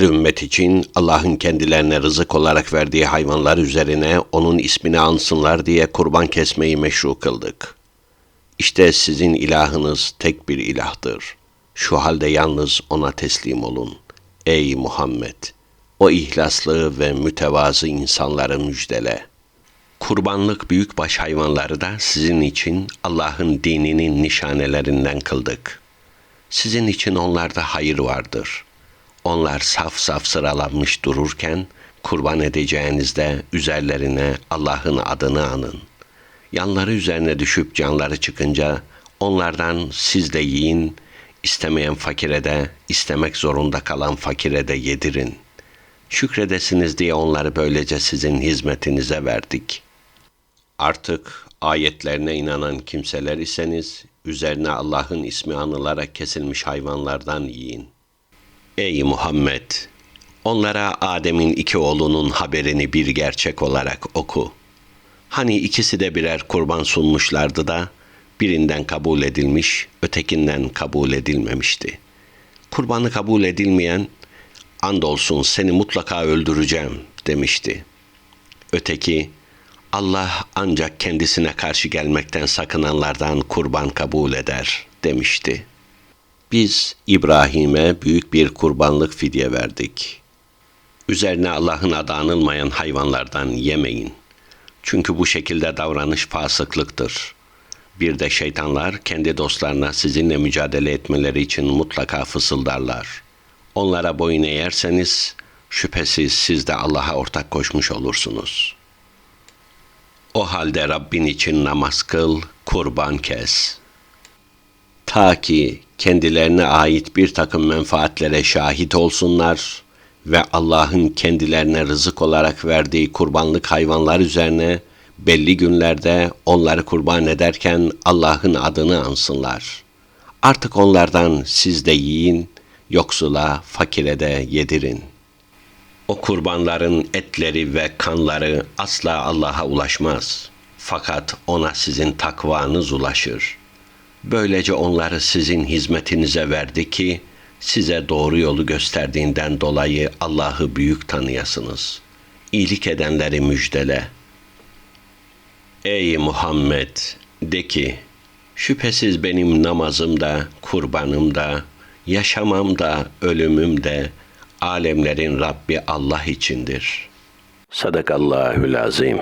her ümmet için Allah'ın kendilerine rızık olarak verdiği hayvanlar üzerine onun ismini ansınlar diye kurban kesmeyi meşru kıldık. İşte sizin ilahınız tek bir ilahtır. Şu halde yalnız ona teslim olun. Ey Muhammed! O ihlaslı ve mütevazı insanları müjdele. Kurbanlık büyükbaş hayvanları da sizin için Allah'ın dininin nişanelerinden kıldık. Sizin için onlarda hayır vardır. Onlar saf saf sıralanmış dururken kurban edeceğinizde üzerlerine Allah'ın adını anın. Yanları üzerine düşüp canları çıkınca onlardan siz de yiyin, istemeyen fakire de, istemek zorunda kalan fakire de yedirin. Şükredesiniz diye onları böylece sizin hizmetinize verdik. Artık ayetlerine inanan kimseler iseniz, üzerine Allah'ın ismi anılarak kesilmiş hayvanlardan yiyin. Ey Muhammed! Onlara Adem'in iki oğlunun haberini bir gerçek olarak oku. Hani ikisi de birer kurban sunmuşlardı da birinden kabul edilmiş, ötekinden kabul edilmemişti. Kurbanı kabul edilmeyen andolsun seni mutlaka öldüreceğim demişti. Öteki Allah ancak kendisine karşı gelmekten sakınanlardan kurban kabul eder demişti. Biz İbrahim'e büyük bir kurbanlık fidye verdik. Üzerine Allah'ın adı anılmayan hayvanlardan yemeyin. Çünkü bu şekilde davranış fasıklıktır. Bir de şeytanlar kendi dostlarına sizinle mücadele etmeleri için mutlaka fısıldarlar. Onlara boyun eğerseniz şüphesiz siz de Allah'a ortak koşmuş olursunuz. O halde Rabbin için namaz kıl, kurban kes. Ta ki kendilerine ait bir takım menfaatlere şahit olsunlar ve Allah'ın kendilerine rızık olarak verdiği kurbanlık hayvanlar üzerine belli günlerde onları kurban ederken Allah'ın adını ansınlar. Artık onlardan siz de yiyin, yoksula, fakire de yedirin. O kurbanların etleri ve kanları asla Allah'a ulaşmaz. Fakat ona sizin takvanız ulaşır. Böylece onları sizin hizmetinize verdi ki, size doğru yolu gösterdiğinden dolayı Allah'ı büyük tanıyasınız. İyilik edenleri müjdele. Ey Muhammed! De ki, şüphesiz benim namazım da, kurbanım da, yaşamam da, ölümüm de, alemlerin Rabbi Allah içindir. Sadakallahül azim.